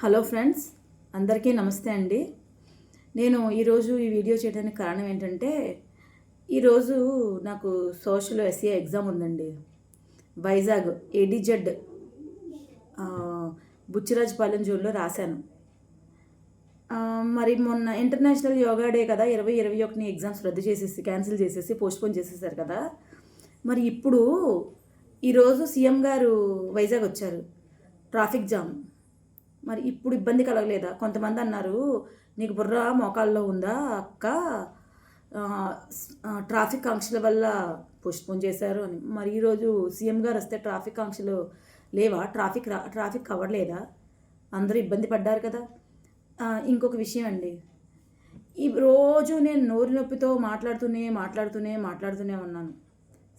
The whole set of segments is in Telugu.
హలో ఫ్రెండ్స్ అందరికీ నమస్తే అండి. నేను ఈరోజు ఈ వీడియో చేయడానికి కారణం ఏంటంటే ఈరోజు నాకు సోషల్ ఎస్ఏ ఎగ్జామ్ ఉందండి. వైజాగ్ ఏడిజెడ్ బుచ్చిరాజపాలెం జోన్లో రాశాను. మరి మొన్న ఇంటర్నేషనల్ యోగా డే కదా ఇరవై ఇరవై ఒకటిని ఎగ్జామ్స్ రద్దు చేసేసి క్యాన్సిల్ చేసేసి పోస్ట్పోన్ చేసేసారు కదా. మరి ఇప్పుడు ఈరోజు సీఎం గారు వైజాగ్ వచ్చారు. Traffic jam. మరి ఇప్పుడు ఇబ్బంది కలగలేదా? కొంతమంది అన్నారు నీకు బుర్ర మోకాల్లో ఉందా అక్క? ట్రాఫిక్ ఆంక్షల వల్ల పోస్ట్పోన్ చేశారు అని. మరి ఈరోజు సీఎం గారు వస్తే ట్రాఫిక్ ఆంక్షలు లేవా? ట్రాఫిక్ ట్రాఫిక్ అవ్వలేదా అందరూ ఇబ్బంది పడ్డారు కదా. ఇంకొక విషయం అండి. ఈ రోజు నేను నోరు నొప్పితో మాట్లాడుతూనే మాట్లాడుతూనే మాట్లాడుతూనే ఉన్నాను.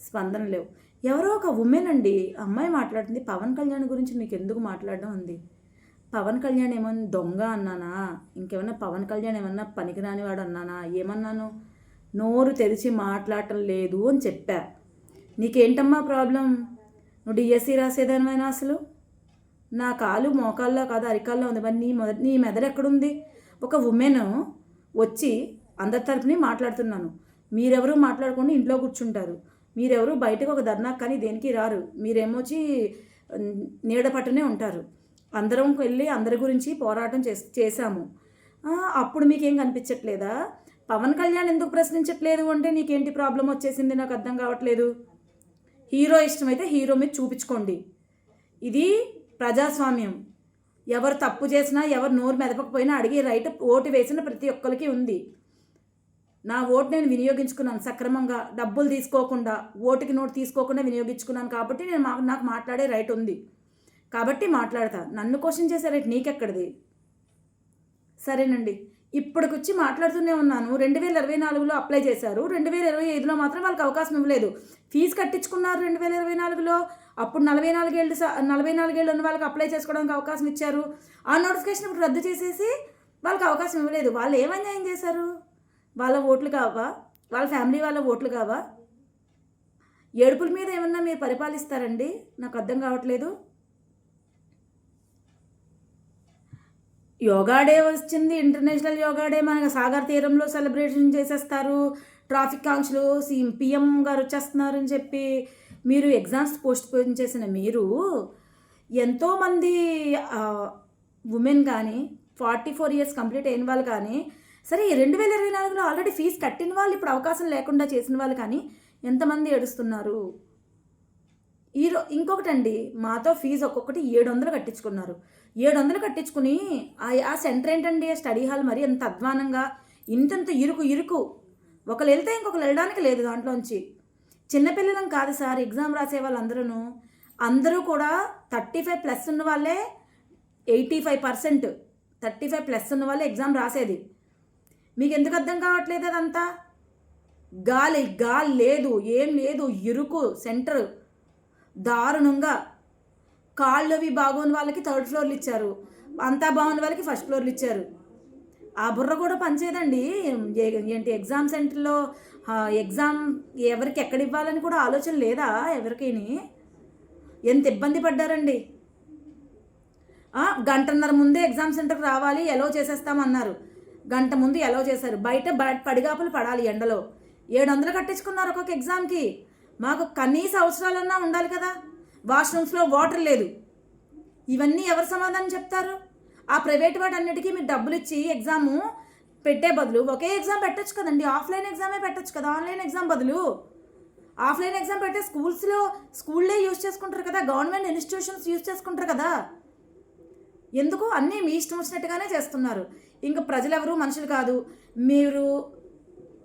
స్పందన లేవు. ఎవరో ఒక ఉమెన్ అండి అమ్మాయి మాట్లాడుతుంది. పవన్ కళ్యాణ్ గురించి నీకు ఎందుకు మాట్లాడడం ఉంది? పవన్ కళ్యాణ్ ఏమన్నా దొంగ అన్నానా? ఇంకేమన్నా పవన్ కళ్యాణ్ ఏమన్నా పనికిరాని వాడు అన్నానా? ఏమన్నాను? నోరు తెరిచి మాట్లాడటం లేదు అని చెప్పా. నీకేంటమ్మా ప్రాబ్లం? నువ్వు డిఎస్సి రాసేదానివైనా అసలు? నా కాలు మోకాల్లో కాదు అరికాల్లో ఉంది. మరి నీ మొద నీ మెదడు ఎక్కడుంది ఒక ఉమెన్ వచ్చి అందరి తరపుని మాట్లాడుతున్నాను. మీరెవరు మాట్లాడుకుని ఇంట్లో కూర్చుంటారు. మీరెవరు బయటకు ఒక ధర్నా కానీ దేనికి రారు. మీరేమొచ్చి నీడ పట్టునే ఉంటారు. అందరం వెళ్ళి అందరి గురించి పోరాటం చేస్ చేశాము. అప్పుడు మీకేం కనిపించట్లేదా? పవన్ కళ్యాణ్ ఎందుకు ప్రశ్నించట్లేదు అంటే నీకేంటి ప్రాబ్లం వచ్చేసింది? నాకు అర్థం కావట్లేదు. హీరో ఇష్టమైతే హీరో మీద చూపించుకోండి. ఇది ప్రజాస్వామ్యం. ఎవరు తప్పు చేసినా ఎవరు నోరు మెదపకపోయినా అడిగి రైట్ ఓటు వేసిన ప్రతి ఒక్కరికి ఉంది. నా ఓటు నేను వినియోగించుకున్నాను సక్రమంగా. డబ్బులు తీసుకోకుండా ఓటుకి నోటు తీసుకోకుండా వినియోగించుకున్నాను కాబట్టి నేను నాకు మాట్లాడే రైట్ ఉంది. కాబట్టి మాట్లాడతా. నన్ను క్వశ్చన్ చేశారేంటి నీకెక్కడిది? సరేనండి. ఇప్పటికొచ్చి మాట్లాడుతూనే ఉన్నాను. రెండు వేల ఇరవై నాలుగులో అప్లై చేశారు. రెండు వేల ఇరవై ఐదులో మాత్రం వాళ్ళకి అవకాశం ఇవ్వలేదు. ఫీజు కట్టించుకున్నారు రెండు వేల ఇరవై నాలుగులో. అప్పుడు నలభై నాలుగేళ్ళు స- నలభై నాలుగేళ్ళు ఉన్న వాళ్ళకి అప్లై చేసుకోవడానికి అవకాశం ఇచ్చారు. ఆ నోటిఫికేషన్ ఇప్పుడు రద్దు చేసేసి వాళ్ళకి అవకాశం ఇవ్వలేదు. వాళ్ళు ఏం అన్యాయం చేశారు? వాళ్ళ ఓట్లు కావా? వాళ్ళ ఫ్యామిలీ వాళ్ళ ఓట్లు కావా? ఏడుపుల మీద ఏమన్నా మీరు పరిపాలిస్తారండి? నాకు అర్థం కావట్లేదు. యోగా డే వచ్చింది ఇంటర్నేషనల్ యోగా డే. మన సాగర్ తీరంలో సెలబ్రేషన్ చేసేస్తారు. ట్రాఫిక్ కాంక్షలు సీఎం పిఎం గారు వచ్చేస్తున్నారని చెప్పి మీరు ఎగ్జామ్స్ పోస్ట్ పోన్ చేసిన మీరు ఎంతోమంది ఉమెన్ కానీ ఫార్టీ ఫోర్ ఇయర్స్ కంప్లీట్ అయిన వాళ్ళు కానీ సరే రెండు వేల ఇరవై నాలుగులో ఆల్రెడీ ఫీజు కట్టిన వాళ్ళు ఇప్పుడు అవకాశం లేకుండా చేసిన వాళ్ళు కానీ ఎంతమంది ఏడుస్తున్నారు? ఈరో ఇంకొకటండి మాతో ఫీజు ఒక్కొక్కటి ఏడు వందలు కట్టించుకున్నారు. ఏడు వందలు కట్టించుకుని ఆ- సెంటర్ ఏంటండి? ఆ స్టడీ హాల్ మరి ఎంత అధ్వానంగా ఇంతంత ఇరుకు ఇరుకు. ఒకరు వెళ్తే ఇంకొకరు వెళ్ళడానికి లేదు దాంట్లోంచి. చిన్నపిల్లలం కాదు సార్ ఎగ్జామ్ రాసే వాళ్ళందరూ అందరూ కూడా థర్టీ ఫైవ్ ప్లస్ ఉన్న వాళ్ళే eighty five percent. Thirty five plus ఉన్న వాళ్ళే ఎగ్జామ్ రాసేది. మీకు ఎందుకు అర్థం కావట్లేదు అదంతా? గాలి గాలి లేదు ఏం లేదు ఇరుకు సెంటర్. దారుణంగా. కాళ్ళు అవి బాగోని వాళ్ళకి థర్డ్ ఫ్లోర్లు ఇచ్చారు. అంతా బాగున్న వాళ్ళకి ఫస్ట్ ఫ్లోర్లు ఇచ్చారు. ఆ బుర్ర కూడా పనిచేయదండి. ఏ- ఏంటి ఎగ్జామ్ సెంటర్లో ఎగ్జామ్ ఎవరికి ఎక్కడ ఇవ్వాలని కూడా ఆలోచన లేదా ఎవరికిని? ఎంత ఇబ్బంది పడ్డారండి. గంటన్నర ముందే ఎగ్జామ్ సెంటర్కి రావాలి ఎలో చేసేస్తామన్నారు గంట ముందు ఎలో చేశారు. బయట పడిగాపులు పడాలి ఎండలో. ఏడు వందలు కట్టించుకున్నారు ఒక్కొక్క ఎగ్జామ్కి. మాకు కనీస అవసరాలన్నా ఉండాలి కదా. వాష్రూమ్స్లో వాటర్ లేదు. ఇవన్నీ ఎవరు సమాధానం చెప్తారు? ఆ ప్రైవేట్ వాటి అన్నిటికీ మీరు డబ్బులు ఇచ్చి ఎగ్జాము పెట్టే బదులు ఒకే ఎగ్జామ్ పెట్టచ్చు కదండి. ఆఫ్లైన్ ఎగ్జామే పెట్టొచ్చు కదా. ఆన్లైన్ ఎగ్జామ్ బదులు. ఆఫ్లైన్ ఎగ్జామ్ పెట్టే స్కూల్స్లో స్కూల్లే యూజ్ చేసుకుంటారు కదా. గవర్నమెంట్ ఇన్స్టిట్యూషన్స్ యూజ్ చేసుకుంటారు కదా. ఎందుకు? అన్నీ మీ ఇష్టం వచ్చినట్టుగానే చేస్తున్నారు. ఇంకా ప్రజలు ఎవరు మనుషులు కాదు. మీరు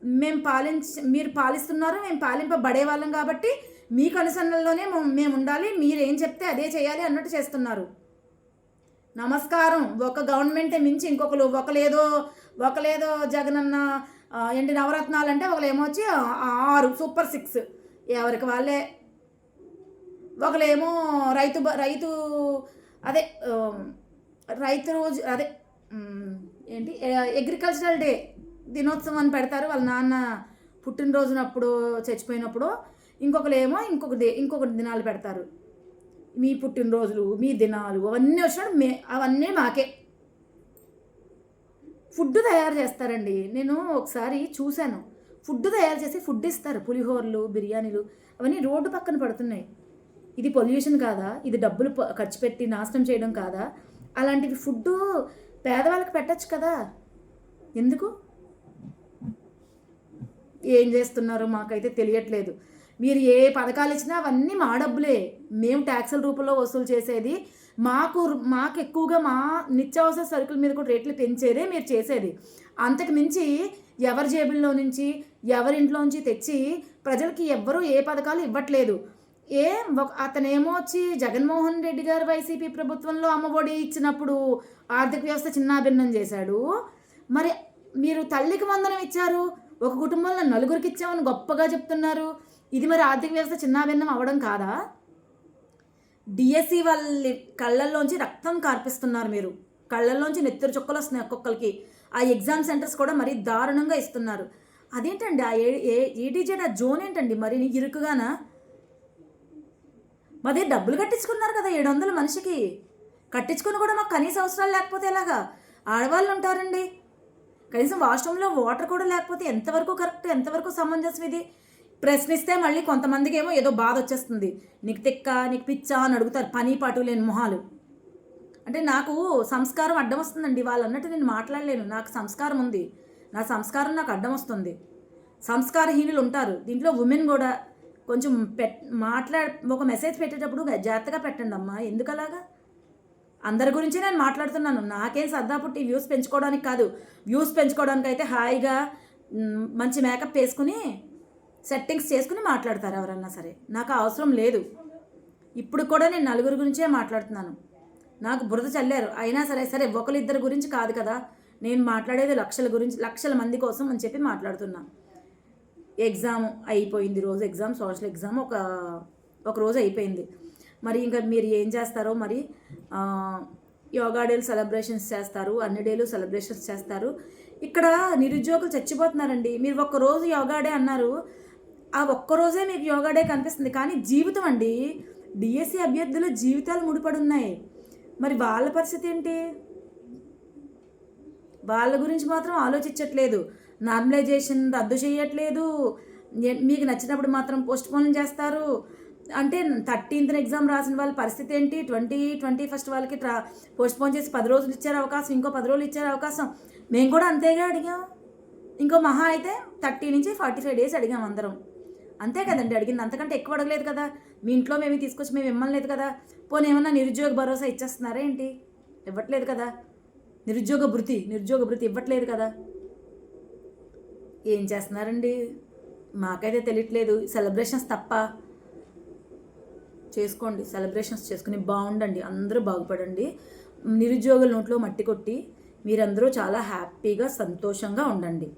మేము పాలించ మీరు పాలిస్తున్నారు మేము పాలింపబడే వాళ్ళం కాబట్టి మీ కనుసన్నల్లోనే మేము- ఉండాలి మీరు ఏం చెప్తే అదే చేయాలి అన్నట్టు చేస్తున్నారు. నమస్కారం. ఒక గవర్నమెంటే మించి ఇంకొకరు ఒకలేదో ఒకలేదో జగనన్న ఏంటి నవరత్నాలు అంటే ఒకరు ఏమొచ్చి ఆరు సూపర్ సిక్స్. ఎవరికి వాళ్ళే. ఒకలేమో రైతు బ- రైతు అదే రైతు రోజు అదే ఏంటి అగ్రికల్చరల్ డే దినోత్సవం అని పెడతారు. వాళ్ళ నాన్న పుట్టినరోజునప్పుడు చచ్చిపోయినప్పుడు. ఇంకొకరు ఏమో ఇంకొక ఇంకొకటి ఇంకొక దినాలు పెడతారు. మీ పుట్టినరోజులు మీ దినాలు అవన్నీ వచ్చినప్పుడు మే అవన్నీ మాకే. ఫుడ్ తయారు చేస్తారండి. నేను ఒకసారి చూశాను. ఫుడ్ తయారు చేసి ఫుడ్ ఇస్తారు. పులిహోరలు బిర్యానీలు అవన్నీ రోడ్డు పక్కన పడుతున్నాయి. ఇది పొల్యూషన్ కాదా? ఇది డబ్బులు ప- ఖర్చు పెట్టి నాశనం చేయడం కాదా? అలాంటివి ఫుడ్ పేదవాళ్ళకి పెట్టచ్చు కదా? ఎందుకు? ఏం చేస్తున్నారో? మాకైతే తెలియట్లేదు. మీరు ఏ పథకాలు ఇచ్చినా అవన్నీ మా డబ్బులే. మేము ట్యాక్సుల రూపంలో వసూలు చేసేది మాకు మాకు ఎక్కువగా మా నిత్యావసర సరుకుల మీద కూడా రేట్లు పెంచేదే మీరు చేసేది. అంతకు మించి ఎవరి జేబుల్లో నుంచి ఎవరింట్లో నుంచి తెచ్చి ప్రజలకి ఎవ్వరూ ఏ పథకాలు ఇవ్వట్లేదు. ఏ అతనేమో వచ్చి జగన్మోహన్ రెడ్డి గారు వైసీపీ ప్రభుత్వంలో అమ్మఒడి ఇచ్చినప్పుడు ఆర్థిక వ్యవస్థ చిన్నాభిన్నం చేశాడు. మరి మీరు తల్లికి వందనం ఇచ్చారు ఒక కుటుంబంలో నలుగురికి ఇచ్చామని గొప్పగా చెప్తున్నారు. ఇది మరి ఆర్థిక వ్యవస్థ చిన్నాభిన్నం అవ్వడం కాదా? డిఎస్సి వాళ్ళ కళ్ళల్లోంచి రక్తం కార్పిస్తున్నారు మీరు. కళ్ళల్లోంచి నెత్తురు చుక్కలు వస్తున్నాయి ఒక్కొక్కరికి. ఆ ఎగ్జామ్ సెంటర్స్ కూడా మరీ దారుణంగా ఇస్తున్నారు. అదేంటండి? ఆ ఏ ఏ ఏడీజెడ్ ఆ జోన్ ఏంటండి? మరి ఇరుకుగానా? మరి డబ్బులు కట్టించుకున్నారు కదా ఏడు వందలు మనిషికి. కట్టించుకుని కూడా మాకు కనీస అవసరాలు లేకపోతే ఎలాగా? ఆడవాళ్ళు ఉంటారండి. కనీసం వాష్రూమ్లో వాటర్ కూడా లేకపోతే ఎంతవరకు కరెక్ట్ ఎంతవరకు సమంజసం ఇది? ప్రశ్నిస్తే మళ్ళీ కొంతమందికి ఏమో ఏదో బాధ వచ్చేస్తుంది. నీకు తిక్క నీకు పిచ్చా అని అడుగుతారు. పని పాటు లేని మొహాలు. అంటే నాకు సంస్కారం అడ్డం వస్తుందండి. వాళ్ళు అన్నట్టు నేను మాట్లాడలేను. నాకు సంస్కారం ఉంది. నా సంస్కారం నాకు అడ్డం వస్తుంది. సంస్కారహీనులు ఉంటారు. దీంట్లో ఉమెన్ కూడా కొంచెం పెట్ మాట్లా ఒక మెసేజ్ పెట్టేటప్పుడు జాగ్రత్తగా పెట్టండి అమ్మా. ఎందుకలాగా? అందరి గురించి నేను మాట్లాడుతున్నాను. నాకేం సరదా పుట్టి వ్యూస్ పెంచుకోవడానికి కాదు. వ్యూస్ పెంచుకోవడానికి అయితే హాయిగా మంచి మేకప్ వేసుకుని సెట్టింగ్స్ చేసుకుని మాట్లాడతారు ఎవరన్నా సరే. నాకు అవసరం లేదు. ఇప్పుడు కూడా నేను నలుగురు గురించే మాట్లాడుతున్నాను. నాకు బురద చల్లారు. అయినా సరే సరే ఒకరిద్దరి గురించి కాదు కదా. నేను మాట్లాడేది లక్షల గురించి లక్షల మంది కోసం అని చెప్పి మాట్లాడుతున్నా. ఎగ్జామ్ అయిపోయింది రోజు. ఎగ్జామ్ సోషల్ ఎగ్జామ్ ఒక ఒక రోజు అయిపోయింది. మరి ఇంకా మీరు ఏం చేస్తారో మరి యోగా డేలు సెలబ్రేషన్స్ చేస్తారు అన్ని డేలు సెలబ్రేషన్స్ చేస్తారు. ఇక్కడ నిరుద్యోగులు చచ్చిపోతున్నారండి. మీరు ఒక్కరోజు యోగా డే అన్నారు. ఆ ఒక్క రోజే మీకు యోగా డే కనిపిస్తుంది. కానీ జీవితం అండి డిఎస్సి అభ్యర్థుల జీవితాలు ముడిపడి ఉన్నాయి మరి వాళ్ళ పరిస్థితి ఏంటి? వాళ్ళ గురించి మాత్రం ఆలోచించట్లేదు. నార్మలైజేషన్ రద్దు చేయట్లేదు. మీకు నచ్చినప్పుడు మాత్రం పోస్ట్ పోన్ చేస్తారు. అంటే థర్టీన్త్ ఎగ్జామ్ రాసిన వాళ్ళ పరిస్థితి ఏంటి? ట్వంటీ ట్వంటీ ఫస్ట్ వాళ్ళకి ట్రా పోస్ట్ పోన్ చేసి పది రోజులు ఇచ్చారు అవకాశం ఇంకో పది రోజులు ఇచ్చారు అవకాశం. మేము కూడా అంతేగా అడిగాం. ఇంకో మహా అయితే థర్టీ నుంచి ఫార్టీ ఫైవ్ డేస్ అడిగాం అందరం. అంతే కదండి అడిగింది. అంతకంటే ఎక్కువ అడగలేదు కదా. మీ ఇంట్లో మేము తీసుకొచ్చి మేము ఇమ్మలేదు కదా. పోనీ ఏమన్నా నిరుద్యోగ భరోసా ఇచ్చేస్తున్నారా ఏంటి? ఇవ్వట్లేదు కదా. నిరుద్యోగ భృతి నిరుద్యోగ భృతి ఇవ్వట్లేదు కదా. ఏం చేస్తున్నారండి? మాకైతే తెలియట్లేదు. సెలబ్రేషన్స్ తప్ప. చేసుకోండి. సెలబ్రేషన్స్ చేసుకుని బాగుండండి. అందరూ బాగుపడండి. నిరుద్యోగుల నోట్లో మట్టి కొట్టి మీరందరూ చాలా హ్యాపీగా సంతోషంగా ఉండండి.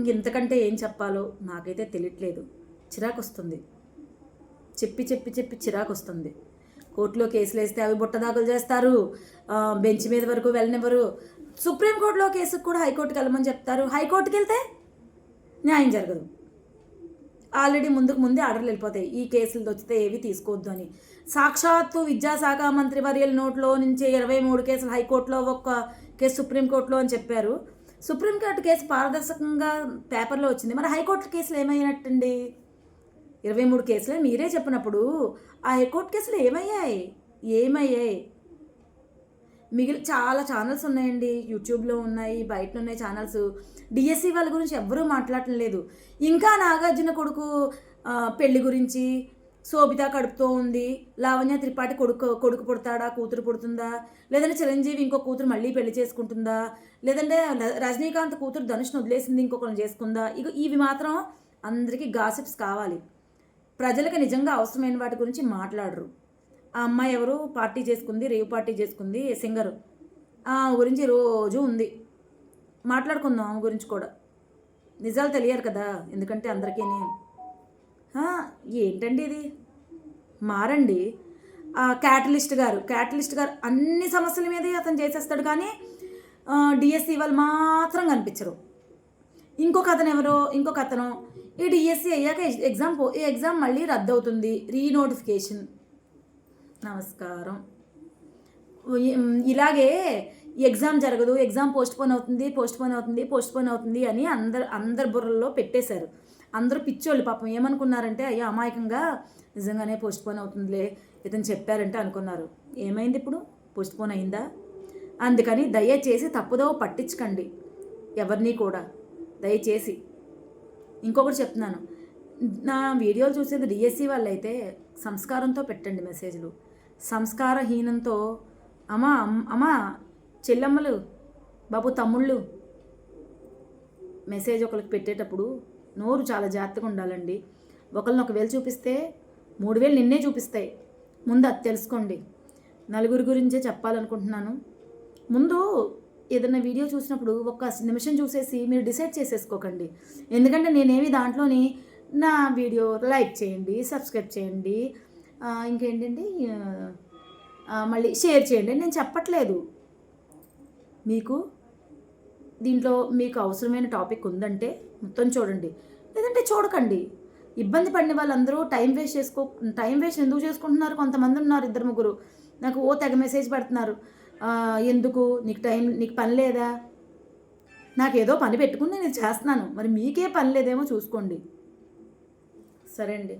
ఇంతకంటే ఏం చెప్పాలో నాకైతే తెలియట్లేదు. చిరాకు వస్తుంది చెప్పి చెప్పి చెప్పి చిరాకు వస్తుంది కోర్టులో కేసులు వేస్తే అవి బుట్టదాఖలు చేస్తారు. బెంచ్ మీద వరకు వెళ్ళనివ్వరు. సుప్రీంకోర్టులో కేసుకు కూడా హైకోర్టుకి వెళ్ళమని చెప్తారు. హైకోర్టుకి వెళ్తే న్యాయం జరగదు. ఆల్రెడీ ముందుకు ముందే ఆర్డర్లు వెళ్ళిపోతాయి. ఈ కేసులు వచ్చితే ఏవి తీసుకోవద్దు అని. సాక్షాత్తు విద్యాశాఖ మంత్రి వర్యుల నోట్లో నుంచి ఇరవై మూడు కేసులు హైకోర్టులో ఒక్క కేసు సుప్రీంకోర్టులో అని చెప్పారు. సుప్రీంకోర్టు కేసు పారదర్శకంగా పేపర్లో వచ్చింది. మరి హైకోర్టు కేసులు ఏమైనట్టండి ఇరవై మూడు కేసులే మీరే చెప్పినప్పుడు ఆ హైకోర్టు కేసులు ఏమయ్యాయి? ఏమయ్యాయి? మిగిలి చాలా ఛానల్స్ ఉన్నాయండి. యూట్యూబ్లో ఉన్నాయి బయట ఉన్నాయి ఛానల్స్. డిఎస్సి వాళ్ళ గురించి ఎవ్వరూ మాట్లాడటం లేదు. ఇంకా నాగార్జున కొడుకు పెళ్ళి గురించి శోభిత కడుపుతో ఉంది. లావణ్య త్రిపాఠి కొడుకు కొడుకు పుడతాడా? కూతురు పుడుతుందా? లేదంటే చిరంజీవి ఇంకో కూతురు మళ్ళీ పెళ్ళి చేసుకుంటుందా? లేదంటే ర- రజనీకాంత్ కూతురు ధనుష్ను వదిలేసింది ఇంకొకరిని చేసుకుందా? ఇక ఇవి మాత్రం అందరికీ గాసిప్స్ కావాలి. ప్రజలకు నిజంగా అవసరమైన వాటి గురించి మాట్లాడరు. ఆ అమ్మాయి ఎవరు? పార్టీ చేసుకుంది రేవ్ పార్టీ చేసుకుంది సింగర్. ఆమె గురించి రోజు ఉంది. మాట్లాడుకుందాం ఆమె గురించి కూడా. నిజాలు తెలియాలి కదా ఎందుకంటే అందరికీ ఏంటండి ఇది? మారండి. క్యాటలిస్ట్ గారు క్యాటలిస్ట్ గారు అన్ని సమస్యల మీదే అతను చేసేస్తాడు కానీ డిఎస్సి వాళ్ళు మాత్రం కనిపించరు. ఇంకొక అతను ఎవరో ఇంకొక అతను. ఈ డిఎస్సి అయ్యాక ఎగ్జామ్ పో ఈ ఎగ్జామ్ మళ్ళీ రద్దు అవుతుంది రీనోటిఫికేషన్ నమస్కారం ఇలాగే ఎగ్జామ్ జరగదు ఎగ్జామ్ పోస్ట్పోన్ అవుతుంది పోస్ట్పోన్ అవుతుంది పోస్ట్పోన్ అవుతుంది అని అందరు అందరి బుర్రల్లో పెట్టేశారు. అందరూ పిచ్చోళ్ళు పాపం. ఏమనుకున్నారంటే అయ్యో అమాయకంగా నిజంగానే పోస్ట్ పోన్ అవుతుందిలే ఇతను చెప్పారంటే అనుకున్నారు. ఏమైంది ఇప్పుడు? పోస్ట్ పోన్ అయిందా? అందుకని దయచేసి తప్పుదో పట్టించకండి ఎవరిని కూడా. దయచేసి. ఇంకొకటి చెప్తున్నాను. నా వీడియోలు చూసేది డిఎస్సి వాళ్ళైతే సంస్కారంతో పెట్టండి మెసేజ్లు. సంస్కారహీనంతో అమ్మా అమ్- అమ్మా చెల్లమ్మలు బాబు తమ్ముళ్ళు. మెసేజ్ ఒకరికి పెట్టేటప్పుడు నోరు చాలా జాగ్రత్తగా ఉండాలండి. ఒకరిని ఒకవేళ చూపిస్తే మూడు వేలు నిన్నే చూపిస్తాయి. ముందు అది తెలుసుకోండి. నలుగురి గురించే చెప్పాలనుకుంటున్నాను. ముందు ఏదైనా వీడియో చూసినప్పుడు ఒక నిమిషం చూసేసి మీరు డిసైడ్ చేసేసుకోకండి. ఎందుకంటే నేనేమి దాంట్లోని నా వీడియో లైక్ చేయండి సబ్స్క్రైబ్ చేయండి ఇంకేంటండి మళ్ళీ షేర్ చేయండి. నేను చెప్పట్లేదు. మీకు దీంట్లో మీకు అవసరమైన టాపిక్ ఉందంటే మొత్తం చూడండి. లేదంటే చూడకండి. ఇబ్బంది పడిన వాళ్ళందరూ టైం వేస్ట్ చేసుకో టైం వేస్ట్ ఎందుకు చేసుకుంటున్నారు? కొంతమంది ఉన్నారు ఇద్దరు ముగ్గురు. నాకు ఓ తెగ మెసేజ్ పెడుతున్నారు. ఎందుకు? నీకు టైం నీకు పని లేదా? నాకు ఏదో పని పెట్టుకుని నేను చేస్తున్నాను. మరి మీకే పని లేదేమో చూసుకోండి. సరే అండి.